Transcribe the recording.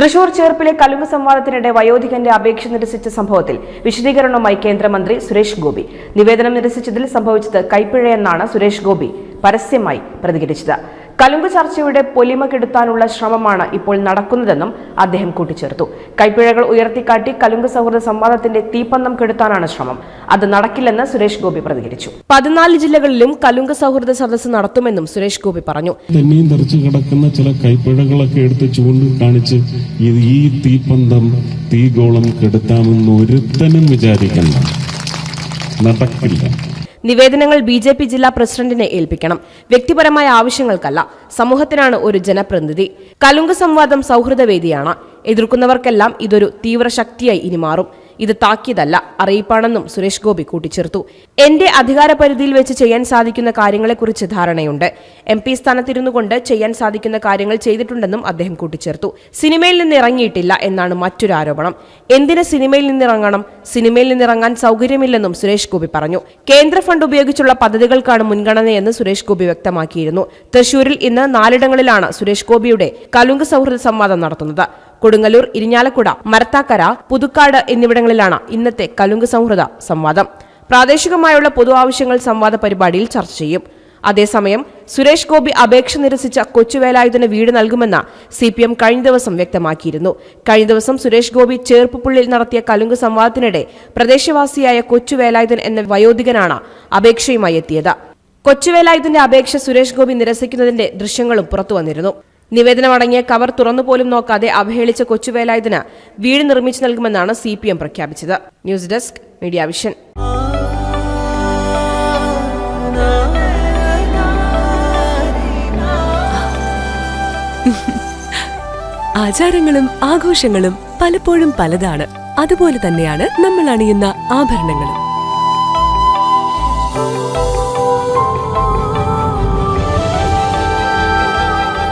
തൃശൂർ ചേർപ്പിലെ കലുങ്ക് സംവാദത്തിനിടെ വയോധികന്റെ അപേക്ഷ നിരസിച്ച സംഭവത്തിൽ വിശദീകരണവുമായി കേന്ദ്രമന്ത്രി സുരേഷ് ഗോപി. നിവേദനം നിരസിച്ചതിൽ സംഭവിച്ചത് കൈപ്പിഴയെന്നാണ് സുരേഷ് ഗോപി പരസ്യമായി പ്രതികരിച്ചത്. കലുങ്ക് ചർച്ചയുടെ പൊലിമ കെടുത്താനുള്ള ശ്രമമാണ് ഇപ്പോൾ നടക്കുന്നതെന്നും അദ്ദേഹം കൂട്ടിച്ചേർത്തു. കൈപ്പിഴകൾ ഉയർത്തിക്കാട്ടി കലുങ്ക് സൗഹൃദ സംവാദത്തിന്റെ തീപ്പന്തം കെടുത്താനാണ് ശ്രമം. അത് നടക്കില്ലെന്ന് സുരേഷ് ഗോപി പ്രതികരിച്ചു. പതിനാല് ജില്ലകളിലും കലുങ്ക് സൗഹൃദ സദസ്സ് നടത്തുമെന്നും സുരേഷ് ഗോപി പറഞ്ഞു. കിടക്കുന്ന ചില കൈപ്പിഴകളൊക്കെ എടുത്ത് ഇത് ഈ തീപ്പന്തം തീഗോളം കെടുത്താമെന്ന് ഒരുത്തനും വിചാരിക്കണ്ട. നടക്കില്ല. നിവേദനങ്ങൾ ബി ജെ പി ജില്ലാ പ്രസിഡന്റിനെ ഏൽപ്പിക്കണം. വ്യക്തിപരമായ ആവശ്യങ്ങൾക്കല്ല സമൂഹത്തിനാണ് ഒരു ജനപ്രതിനിധി. കലുങ്ക് സംവാദം സൗഹൃദവേദിയാണ്. എതിർക്കുന്നവർക്കെല്ലാം ഇതൊരു തീവ്ര ശക്തിയായി ഇനി മാറും. ഇത് താക്കീതല്ല അറിയിപ്പാണെന്നും സുരേഷ് ഗോപി കൂട്ടിച്ചേർത്തു. എന്റെ അധികാര പരിധിയിൽ വെച്ച് ചെയ്യാൻ സാധിക്കുന്ന കാര്യങ്ങളെക്കുറിച്ച് ധാരണയുണ്ട്. എം പി സ്ഥാനത്തിരുന്നു കൊണ്ട് ചെയ്യാൻ സാധിക്കുന്ന കാര്യങ്ങൾ ചെയ്തിട്ടുണ്ടെന്നും അദ്ദേഹം കൂട്ടിച്ചേർത്തു. സിനിമയിൽ നിന്ന് ഇറങ്ങിയിട്ടില്ല എന്നാണ് മറ്റൊരു ആരോപണം. എന്തിന് സിനിമയിൽ നിന്നിറങ്ങണം? സിനിമയിൽ നിന്നിറങ്ങാൻ സൗകര്യമില്ലെന്നും സുരേഷ് ഗോപി പറഞ്ഞു. കേന്ദ്ര ഫണ്ട് ഉപയോഗിച്ചുള്ള പദ്ധതികൾക്കാണ് മുൻഗണനയെന്ന് സുരേഷ് ഗോപി വ്യക്തമാക്കിയിരുന്നു. തൃശൂരിൽ ഇന്ന് നാലിടങ്ങളിലാണ് സുരേഷ് ഗോപിയുടെ കലുങ്ക് സൗഹൃദ സംവാദം നടത്തുന്നത്. കൊടുങ്ങല്ലൂർ ഇരിഞ്ഞാലക്കുട മരത്താക്കര പുതുക്കാട് എന്നിവിടങ്ങളിലാണ് ഇന്നത്തെ കലുങ്ക് സൗഹൃദ സംവാദം. പ്രാദേശികമായുള്ള പൊതു ആവശ്യങ്ങൾ സംവാദ പരിപാടിയിൽ ചർച്ച ചെയ്യും. അതേസമയം സുരേഷ് ഗോപി അപേക്ഷ നിരസിച്ച കൊച്ചുവേലായുധന് വീട് നൽകുമെന്ന് സി പി എം കഴിഞ്ഞ ദിവസം വ്യക്തമാക്കിയിരുന്നു. കഴിഞ്ഞ ദിവസം സുരേഷ് ഗോപി ചേർപ്പുപുള്ളിൽ നടത്തിയ കലുങ്ക് സംവാദത്തിനിടെ പ്രദേശവാസിയായ കൊച്ചുവേലായുധൻ എന്ന വയോധികനാണ് അപേക്ഷയുമായി എത്തിയത്. കൊച്ചുവേലായുധന്റെ അപേക്ഷ സുരേഷ് ഗോപി നിരസിക്കുന്നതിന്റെ ദൃശ്യങ്ങളും പുറത്തു വന്നിരുന്നു നിവേദനമടങ്ങിയ കവർ തുറന്നുപോലും നോക്കാതെ അവഹേളിച്ച കൊച്ചുവേലായുധന് വീട് നിർമ്മിച്ചു നൽകുമെന്നാണ് സി പി എം പ്രഖ്യാപിച്ചത്. News desk media vision. ആചാരങ്ങളും ആഘോഷങ്ങളും പലപ്പോഴും പലതാണ്. അതുപോലെ തന്നെയാണ് നമ്മൾ അണിയുന്ന ആഭരണങ്ങളും.